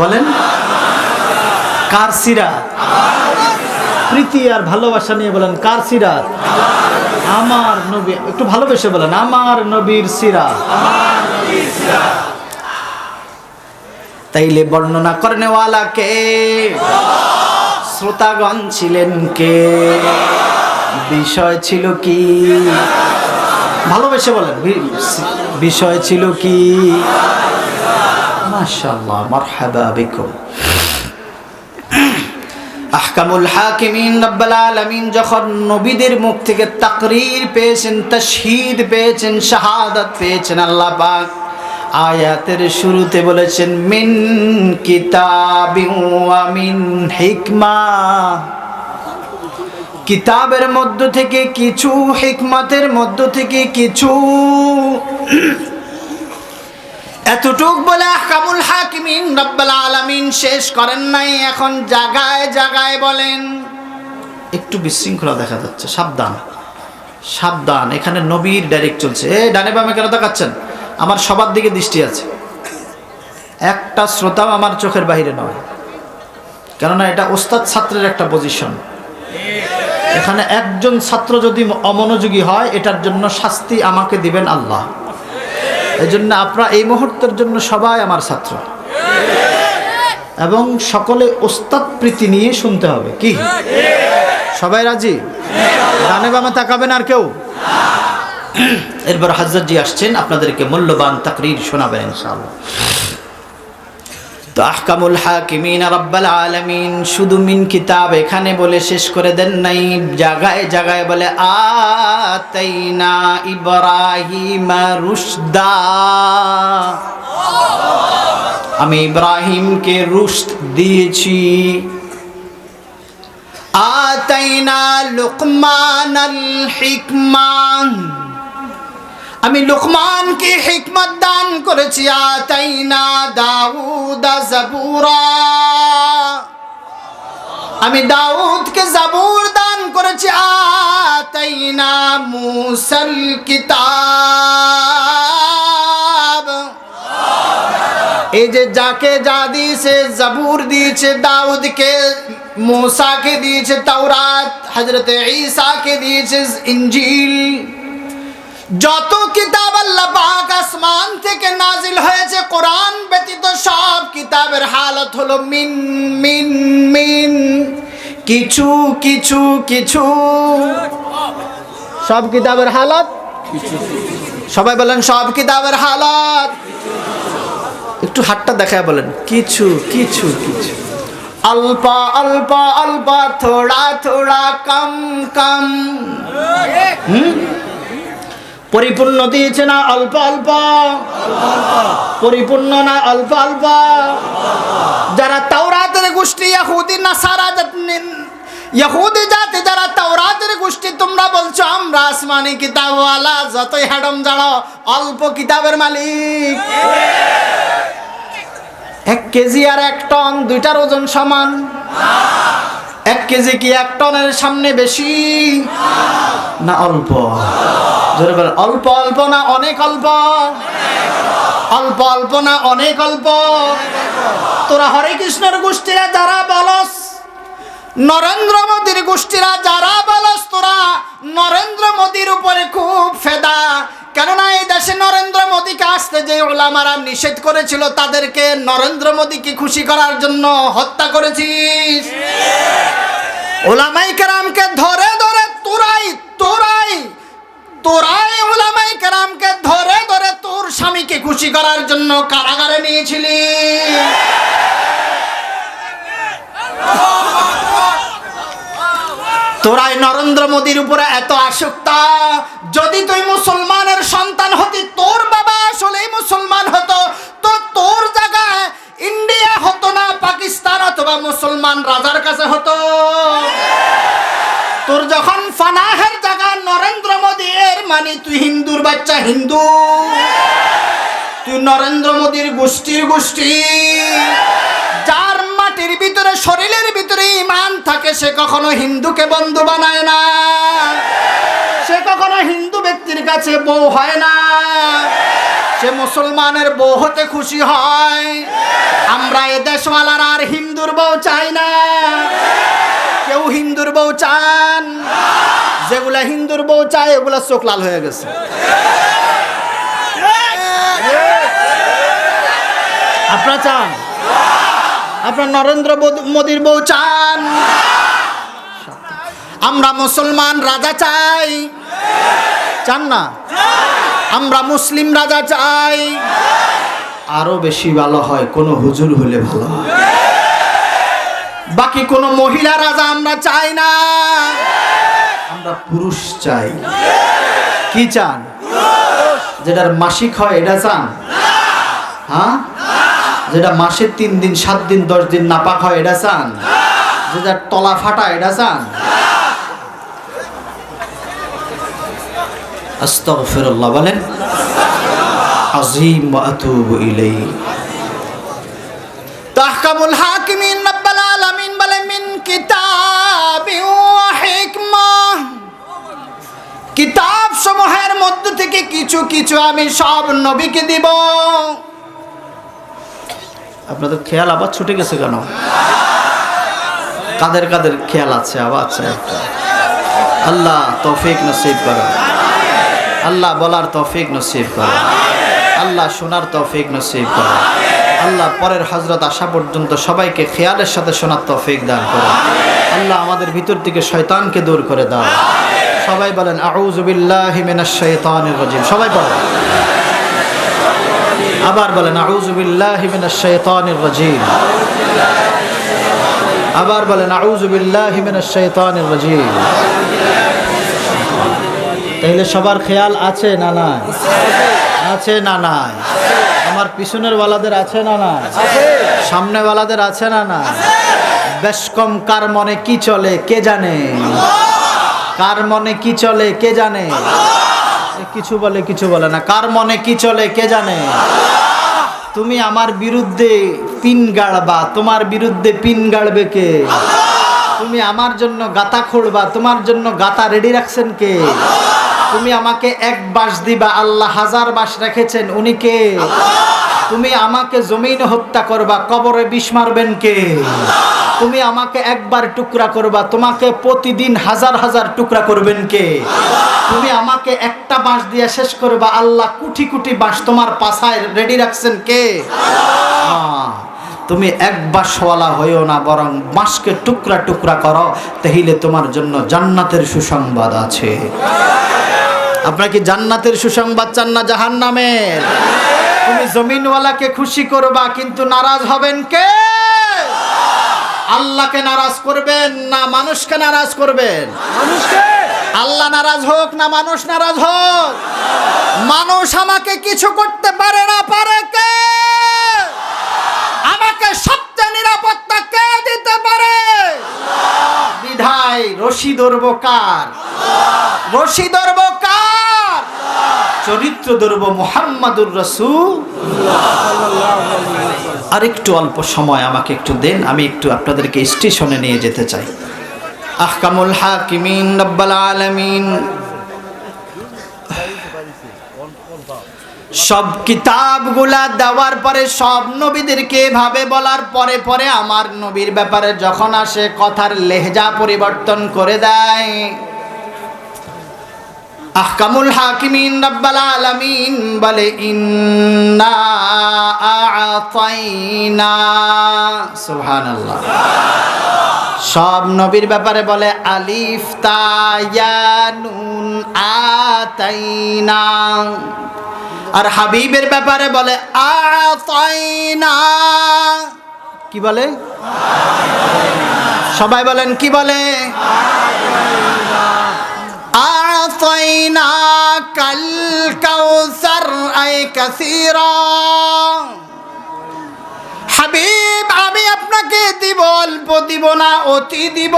বলেন। কার প্রীতি আর ভালোবাসা নিয়ে বলেন কার আমার নবী, একটু ভালোবেসে বলেন, আমার নবীর তাইলে বর্ণনা করেনেওয়ালা কে? শ্রোতাগণ ছিলেন কে? বিষয় ছিল কি? ভালোবেসে বলেন বিষয় ছিল কি? মাশাআল্লাহ, মারহাবা বিকুম। আহকামুল হাকিমিন রব্বুল আলামিন যখন নবীদের মুখ থেকে তাকরীর পেয়েছেন, তাশহীদ পেয়েছেন, শাহাদাত পেয়েছেন, আল্লাহ পাক আয়াতের শুরুতে বলেছেন, মিন কিতাবিন ওয়া মিন হিকমা। কিতাবের মধ্য থেকে কিছু হিকমাতের মধ্য থেকে কিছু এতটুক বলে আহকামুল হাকিমিন রব্বাল আলামিন শেষ করেন নাই, এখন জাগায় জাগায় বলেন। একটু বিশৃঙ্খলা দেখা যাচ্ছে, সাবধান সাবধান। এখানে নবীর ডাইরেক্ট চলছে। এ, ডানে বামে কেন তাকাচ্ছেন? আমার সবার দিকে দৃষ্টি আছে। একটা শ্রোতাও আমার চোখের বাইরে নয়। কেননা এটা ওস্তাদ ছাত্রের একটা পজিশন। এখানে একজন ছাত্র যদি অমনোযোগী হয়, এটার জন্য শাস্তি আমাকে দিবেন আল্লাহ। এই জন্য আপনারা এই মুহূর্তের জন্য সবাই আমার ছাত্র। এবং সকলে ওস্তাদ প্রীতি নিয়ে শুনতে হবে। কি? সবাই রাজি? ডানে বামে তাকাবেন আর কেউ? এরপর হাজরতজি আসছেন, আপনাদেরকে মূল্যবান তাকরির শোনাবেন ইনশাআল্লাহ। তো আহকামুল হাকিমিন রব্বাল আলমিন, শুধু মিন কিতাব এখানে বলে শেষ করে দেন নাই। জাগায় জাগায় বলে, আতাইনা ইব্রাহিম রুশদা। আমি ইব্রাহিমকে রুশদ দিয়েছি। আতাইনা লুকমান হিকমান আমি লুকমানকে হিকমত দান করেছি, আতাইনা দাউদা জাবুরা। আমি দাউদকে জাবুর দান করেছি, আতাইনা মুসাল কিতাব। এই যে যাকে যা দিয়েছে, জাবুর দিয়েছে, দাউদকে, মুসাকে দিয়েছে, তাওরাত হজরত ঈসাকে দিয়েছে ইঞ্জিল যত কিতাব আল্লাহ পাক আসমান থেকে নাজিল হয়েছে, কোরআন ব্যতীত সব কিতাবের হালত হলো মিন মিন মিন। কিছু কিছু কিছু। সব কিতাবের হালত? সবাই বলেন, সব কিতাবের হালত। একটু হাতটা দেখায় বলেন। কিছু কিছু কিছু। অল্প অল্প অল্প থোড়া থোড়া, কম কম। পরিপূর্ণ দিয়েছে না অল্প অল্প? পরিপূর্ণ না অল্প অল্প? যারা তাওরাতের গোষ্ঠী ইহুদি নাসারা ইহুদি জাতি যারা তাওরাতের গোষ্ঠী, তোমরা বলছো, আমরা আসমানি কিতাবওয়ালা, যতই হ্যাডম জানো অল্প কিতাবের মালিক। এক কেজি আর এক টন, দুইটার ওজন সমান? এক কেজি কি এক টনের সামনে বেশি? না অল্প। অল্প অল্প না অনেক অল্প? অল্প অল্প না অনেক অল্প? তোরা হরে কৃষ্ণের গোষ্ঠীরা যারা বলস, নরেন্দ্র মোদীর গোষ্ঠীরা যারা বলস, তোরা নরেন্দ্র মোদীর উপরে খুব ফেদা। কেননা এই দেশে নরেন্দ্র মোদীকে আসতে যে ওলামারা নিষেধ করেছিল, তাদেরকে নরেন্দ্র মোদীকে খুশি করার জন্য হত্যা করেছিস। ওলামাই কেরামকে ধরে ধরে তোরাই তোরাই তোরাই ওলামাই কেরামকে ধরে ধরে তোর স্বামীকে খুশি করার জন্য কারাগারে নিয়েছিলি। তোরাই নরেন্দ্র মোদীর উপরে এত আসক্তা যদি তুই মুসলমানের সন্তান হতি, তোর বাবা আসলেই মুসলমান হতো। তো তোর জায়গায় ইন্ডিয়া হতো না, পাকিস্তান অথবা মুসলমান রাজার কাছে হতো। তোর যখন ফানাহের জায়গা, নরেন্দ্র মোদী এর মানে তুই হিন্দুর বাচ্চা, হিন্দু। তুই নরেন্দ্র মোদীর গোষ্ঠীর গোষ্ঠী। যার মাটির ভিতরে, শরীরের ভিতরে ইমান থাকে, সে কখনো হিন্দুকে বন্ধু বানায় না। সে কখনো হিন্দু ব্যক্তির কাছে বউ হয় না। সে মুসলমানের বউ হতে খুশি হয়। আমরা এ দেশওয়ালার আর হিন্দুর বউ চাই না। কেউ হিন্দুর বউ চান। যেগুলা হিন্দুর বউ চায় ওগুলা চোখ লাল হয়ে গেছে। আপনারা চান? আপনার নরেন্দ্র মোদ- মোদীর বউ চান? আমরা মুসলমান রাজা চাই। চান না? আমরা মুসলিম রাজা চাই। আরও বেশি ভালো হয়, কোনো হুজুর হলে ভালো হয়। বাকি কোনো মহিলা রাজা আমরা চাই না। আমরা পুরুষ চাই। কি চান? যেটার মাসিক হয়, এটা চান? হ্যাঁ? যেটা মাসে তিন দিন, সাত দিন, দশ দিন নাপাক হয়, এটা চান? যেটা তলা ফাটা, এটা চান? বলেন আতুবু তাহকামুল হাকিমিন রাব্বাল আলামিন বলে মিন কিতাবি ওয়া হিকমা। কিতাব সমূহের মধ্য থেকে কিছু কিছু আমি সব নবীকে দিব। আপনাদের খেয়াল আবার ছুটে গেছে কেন? কাদের কাদের খেয়াল আছে? আছে একটা। আল্লাহ তৌফিক নসিব করো। আল্লাহ বলার তৌফিক নসিব করো। আল্লাহ শোনার তৌফিক নসিব করো। আল্লাহ পরের হজরত আসা পর্যন্ত সবাইকে খেয়ালের সাথে শোনার তৌফিক দান করো। আল্লাহ আমাদের ভিতর থেকে শয়তানকে দূর করে দাও। সবাই বলেন, আউযু বিল্লাহি মিনাশ শাইতানির রাজিম। সবাই বলেন। আবার বলেন, আউযু আবার বলেন রাজিম। তাইলে সবার খেয়াল আছে না নাই? আছে না নাই? আমার পিছনের ওয়ালাদের আছে না নাই? সামনে ওয়ালাদের আছে না না বেশ কম কার মনে কি চলে, কে জানে? কার মনে কি চলে, কে জানে? কিছু বলে কিছু বলে না। কার মনে কি চলে, কে জানে? তুমি আমার বিরুদ্ধে পিন গাড়বা তোমার বিরুদ্ধে পিন গাড়বে কে? তুমি আমার জন্য গাতা খুঁড়বা তোমার জন্য গাতা রেডি রাখছেন কে? তুমি আমাকে এক বাস দিবা, আল্লাহ হাজার বাস রেখেছেন, উনি কে? তুমি আমাকে জমিন হত্যা করবা, কবরে বিষ মারবেন কে? তুমি আমাকে একবার টুকরা করবা, তোমাকে প্রতিদিন হাজার হাজার টুকরা করবেন কে? তুমি আমাকে একটা বাঁশ দিয়ে শেষ করবা, আল্লাহ কুটি কুটি বাঁশ তোমার পাছায় রেডি রাখছেন কে? তুমি এক বাঁশওয়ালা হইও না, বরং বাঁশকে টুকরা টুকরা করো, তাহলে তোমার জন্য জান্নাতের সুসংবাদ আছে। আপনার কি জান্নাতের সুসংবাদ চান না জাহান জাহান্নামের। তুমি জমিনওয়ালাকে খুশি করবা কিন্তু নারাজ হবেন কে? আল্লাহকে নারাজ করবেন না মানুষকে নারাজ করবেন? মানুষকে? আল্লাহ নারাজ হোক না মানুষ নারাজ হোক। মানুষ আমাকে কিছু করতে পারে না পারে কে? আমাকে সবচেয়ে নিরাপত্তা কে দিতে পারে? বিধায় রশি ধরবো কার? রশি ধরবো কার? চরিত্র ধরবো মোহাম্মদুর রসুল। আর একটু অল্প সময় আমাকে একটু দেন, আমি একটু আপনাদেরকে স্টেশনে নিয়ে যেতে চাই। আহকামুল হাকিমিন রব্বাল আলামিন। সব কিতাবগুলা দেওয়ার পরে সব নবীদেরকে এভাবে বলার পরে পরে আমার নবীর ব্যাপারে যখন আসে কথার লেহজা পরিবর্তন করে দেয়। আহকামুল হাকিমিন রাব্বাল আলামিন বলে, ইন্না আ'তাইনা সুবহানাল্লাহ। সব নবীর ব্যাপারে বলে, আলিফ তায়ানুন আতাইনা। আর হাবিবের ব্যাপারে বলে আতাইনা কি বলে? সবাই বলেন, কি বলে? আতাইনা হাবিব আমি আপনাকে দিব অল্প দিব না, অতি দিব,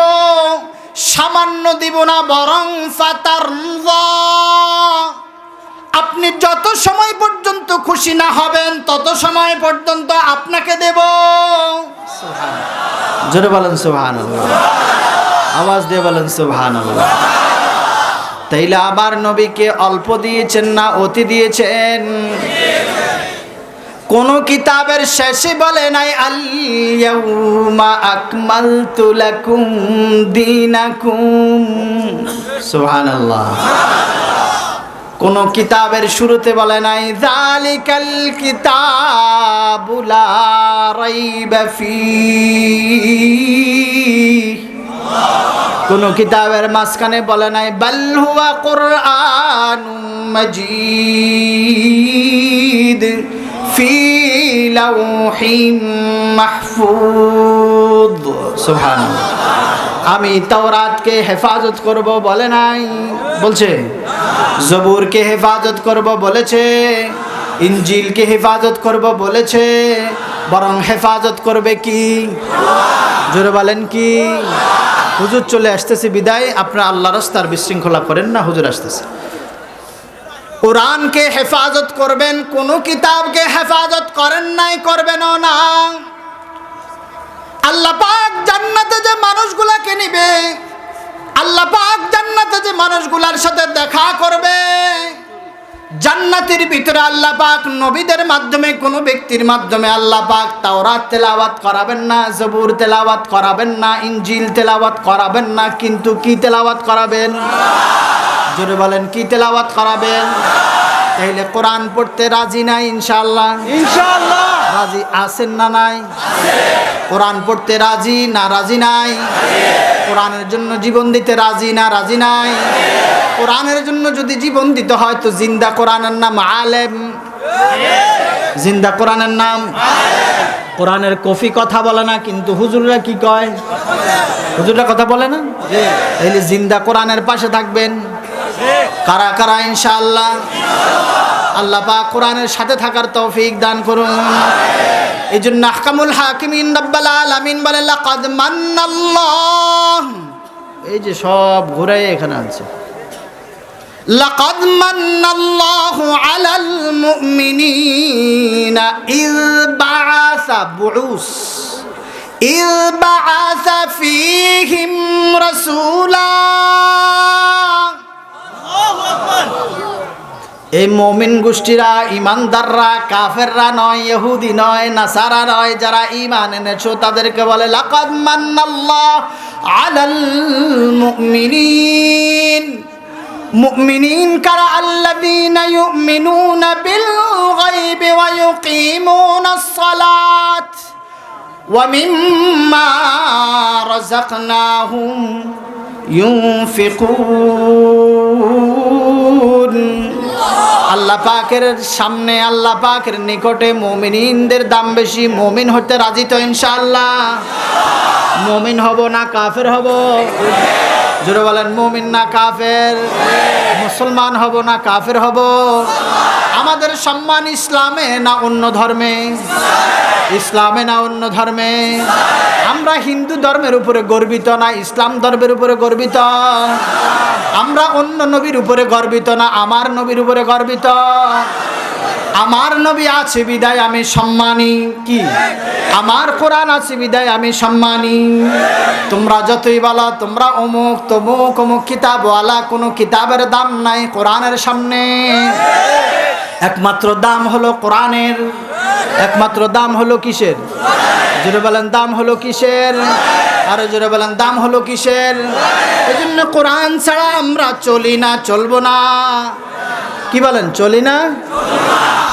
সামান্য দিব না, বরং আপনি যত সময় পর্যন্ত খুশি না হবেন, তত সময় পর্যন্ত আপনাকে দেব। জোরে বলেন সুবহান আওয়াজ দিয়ে বলেন সুবহান তাইলে আবার নবীকে অল্প দিয়েছেন না অতি দিয়েছেন? কোন কিতাবের শেষে বলে নাই আল্লাহুমা আকমালতু লাকুম দীনাকুম। সুবহানাল্লাহ। কোন কিতাবের শুরুতে বলে নাই জালিকাল কিতাবুলা রাইবা ফীহ কোন কিতাবের মাঝখানে বলে নাই, বাল হুয়া কোরআন মজিদ ফি লাউহিম মাহফুজ। আমি হেফাজত করব বলে নাই, বলছে। জবুরকে হেফাজত করব বলেছে ইঞ্জিলকে হেফাজত করব বলেছে, বরং হেফাজত করবে কি? জোরে বলেন কি? হুজুর চলে আসতেছে বিদায়, আপনার আল্লাহ রাস্তার বিশৃঙ্খলা করেন না, হুজুর আসতেছে। কোরআনকে হেফাজত করবেন, কোন কিতাবকে হেফাজত করেন নাই, করবেনও না। আল্লাহ পাক জান্নাতে যে মানুষগুলাকে নিবে, আল্লাহ পাক জান্নাতে যে মানুষগুলার সাথে দেখা করবে। জান্নাতের ভিতরে আল্লাহ পাক নবীদের মাধ্যমে কোনো ব্যক্তির মাধ্যমে আল্লাহ পাক তাওরাত তেলাওয়াত করাবেন না জবুর তেলাওয়াত করাবেন না ইনজিল তেলাওয়াত করাবেন না কিন্তু কি তেলাওয়াত করাবেন? জোরে বলেন কি তেলাওয়াত করাবেন? তাইলে কোরআন পড়তে রাজি নাই ইনশাআল্লাহ? ইনশাআল্লাহ। রাজি আছেন না নাই? কোরআন পড়তে রাজি না রাজি নাই? কোরআনের জন্য জীবন দিতে রাজি না রাজি নাই? কোরআনের জন্য যদি জীবন দিতে হয়, তো জিন্দা কোরআনের নাম আলেম। জিন্দা কোরআনের নাম কোরআনের কফি কথা বলে না, কিন্তু হুজুররা কি কয়? হুজুররা কথা বলে না? তাইলে জিন্দা কোরআনের পাশে থাকবেন। কারা কারা, ইনশাআল্লাহ? আল্লাহ পাক কোরআনের সাথে থাকার তৌফিক দান করুন। এই জন্য আহকামুল হাকিমিন রাব্বাল আলামিন বলে, লাকাদ মান্নাল্লাহ। এই যে সব ঘুরে এখানে আছে لقد من الله على المؤمنين إذ بعث بعوث إذ بعث فيهم رسولا এই মমিন গোষ্ঠীরা ইমানদাররা কাফেররা নয় ইহুদি নয় নাসারা নয় যারা ইমান এনেছো তাদেরকে বলে লাকাদ মান্নাল্লাহ আলাল মুমিনিন মুমিনিন কারা আল্লাযীনা ইউমিনুনা বিল গায়বি ওয়া ইউকিমুনাস সালাত ওয়া আল্লাহ পাকের সামনে, আল্লাহ পাকের নিকটে মমিনদের দাম বেশি। মমিন হতে রাজি তো ইনশাআল্লাহ। মমিন হব না কাফের হব? জোরে বলেন, মমিন না কাফের? মুসলমান হব না কাফের হব? আমাদের সম্মান ইসলামে না অন্য ধর্মে? ইসলামে না অন্য ধর্মে? আমরা হিন্দু ধর্মের উপরে গর্বিত না, ইসলাম ধর্মের উপরে গর্বিত? আমরা অন্য নবীর উপরে গর্বিত না, আমার নবীর উপরে গর্বিত? আমার নবী আছে, বিদায় আমি সম্মানী। কি? আমার কোরআন আছে, বিদায় আমি সম্মানী। তোমরা যতই বলো, তোমরা অমুক, তমুক, অমুক কিতাবওয়ালা, কোনো কিতাবের দাম নাই কোরআনের সামনে। একমাত্র দাম হলো কোরআনের। একমাত্র দাম হলো কিসের? জোরে বলেন, দাম হলো কিসের? আরও জোরে বলেন, দাম হলো কিসের? এই জন্য কোরআন ছাড়া আমরা চলি না, চলবো না। কি বলেন, চলি না?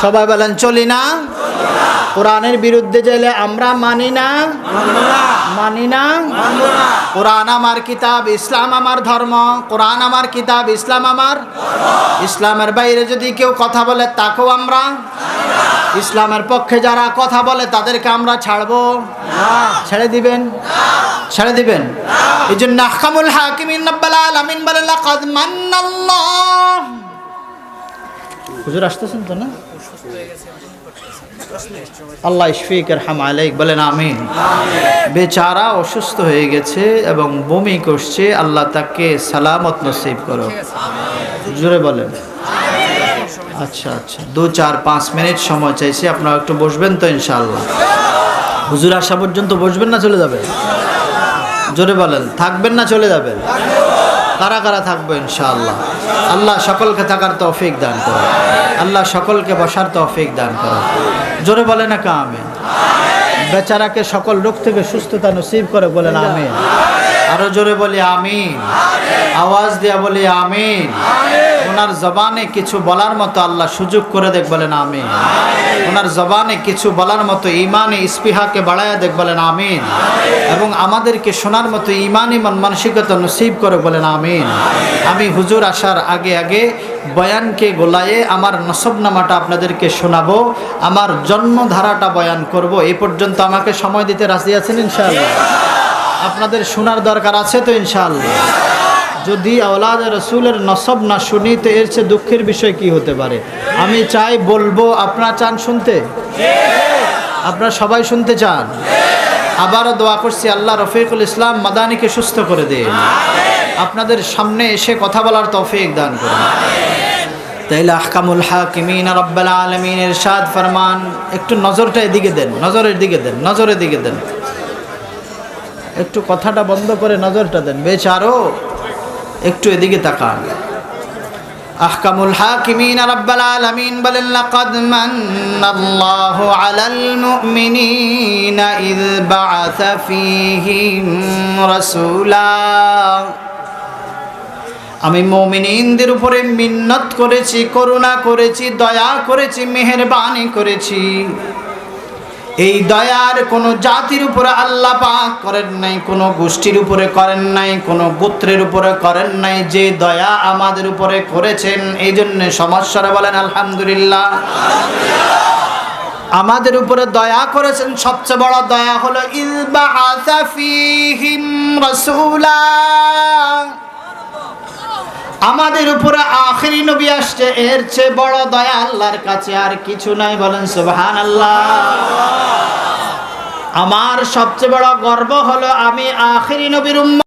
সবাই বলেন, চলি না? কোরআনের বিরুদ্ধে গেলে আমরা মানি না? মানি না? কোরআন আমার কিতাব, ইসলাম আমার ধর্ম। কোরআন আমার কিতাব, ইসলাম আমার ইসলামের বাইরে যদি কেউ কথা বলে, তাকেও আমরা ইসলামের পক্ষে যারা কথা বলে, তাদেরকে আমরা ছাড়বো? ছেড়ে দিবেন? ছেড়ে দিবেন? এই জন্য হাকিমিন মান্নাল্লাহ। হুজুর আসতেছেন তো না? আল্লাহ ইশফিকের হাম আলাইক বলেন আমিন। বেচারা অসুস্থ হয়ে গেছে এবং বমি করছে আল্লাহ তাকে সালামত নসিব করো। জোরে বলেন। আচ্ছা আচ্ছা। দু চার পাঁচ মিনিট সময় চাইছি আপনারা একটু বসবেন তো ইনশাল্লাহ হুজুর আসা পর্যন্ত বসবেন না চলে যাবেন? জোরে বলেন থাকবেন না চলে যাবেন? কারা কারা থাকব ইনশাআল্লাহ? আল্লাহ সকলকে থাকার তৌফিক দান করো আল্লাহ সকলকে বসার তৌফিক দান করো জোরে বলে না কা কামে বেচারাকে সকল রোগ থেকে সুস্থতা নসিব করে বলেন আমিন। আরও জোরে বলি আমিন। আওয়াজ দিয়া বলি আমিন। ওনার জবানে কিছু বলার মতো আল্লাহ সুযোগ করে দেখ বলেন আমিন। ওনার জবানে কিছু বলার মতো ইমানে ইস্পিহাকে বাড়ায়া দেখ বলেন আমিন। এবং আমাদেরকে শোনার মতো ইমানই মন মানসিকতা নসিব করে বলেন আমিন। আমি হুজুর আসার আগে আগে বয়ানকে গোলায়ে আমার নসবনামাটা আপনাদেরকে শোনাবো আমার জন্মধারাটা বয়ান করব। এই পর্যন্ত আমাকে সময় দিতে রাজি আছেন ইনশাআল্লাহ। আপনাদের শোনার দরকার আছে তো ইনশাআল্লাহ? যদি আওলাদ রসুলের নসব না শুনি, তো এর চেয়ে দুঃখের বিষয় কি হতে পারে? আমি চাই বলব, আপনারা চান শুনতে? আপনারা সবাই শুনতে চান? আবারও দোয়া করছি আল্লাহ রফিকুল ইসলাম মাদানিকে সুস্থ করে দিন। আপনাদের সামনে এসে কথা বলার তৌফিক দান করুন। তাইলে আহকামুল হাকিমিন রব্বাল আলমিন এরশাদ ফরমান, একটু নজরটা এদিকে দেন, নজরের দিকে দেন, নজরের দিকে দেন। একটু কথাটা বন্ধ করে নজরটা দেন। বেচারো একটু এদিকে তাকান। আহকামুল হাকিমিন রাব্বাল আলামিন বলেন, লাকাদ মান্নাল্লাহু আলাল মুমিনিনা ইয বাআসা ফীহিম রাসূলা। আমি মুমিনিনদের উপরে মিন্নত করেছি, করুণা করেছি, দয়া করেছি, মেহেরবানি করেছি। এই দয়ার কোনো জাতির উপরে আল্লাহ পাক করেন নাই, কোনো গোষ্ঠীর উপরে করেন নাই, কোনো গোত্রের উপরে করেন নাই, যে দয়া আমাদের উপরে করেছেন, এই জন্য সমস্যারা বলেন, আলহামদুলিল্লাহ। আমাদের উপরে দয়া করেছেন, সবচেয়ে বড় দয়া হলো ইলবা ফিহিম রাসূলা। আমাদের উপরে আখেরি নবী আসছে, এর চেয়ে বড় দয়া আল্লাহর কাছে আর কিছু নাই। বলেন সুবহান আল্লাহ আমার সবচেয়ে বড় গর্ব হলো আমি আখেরি নবীর উম্মত।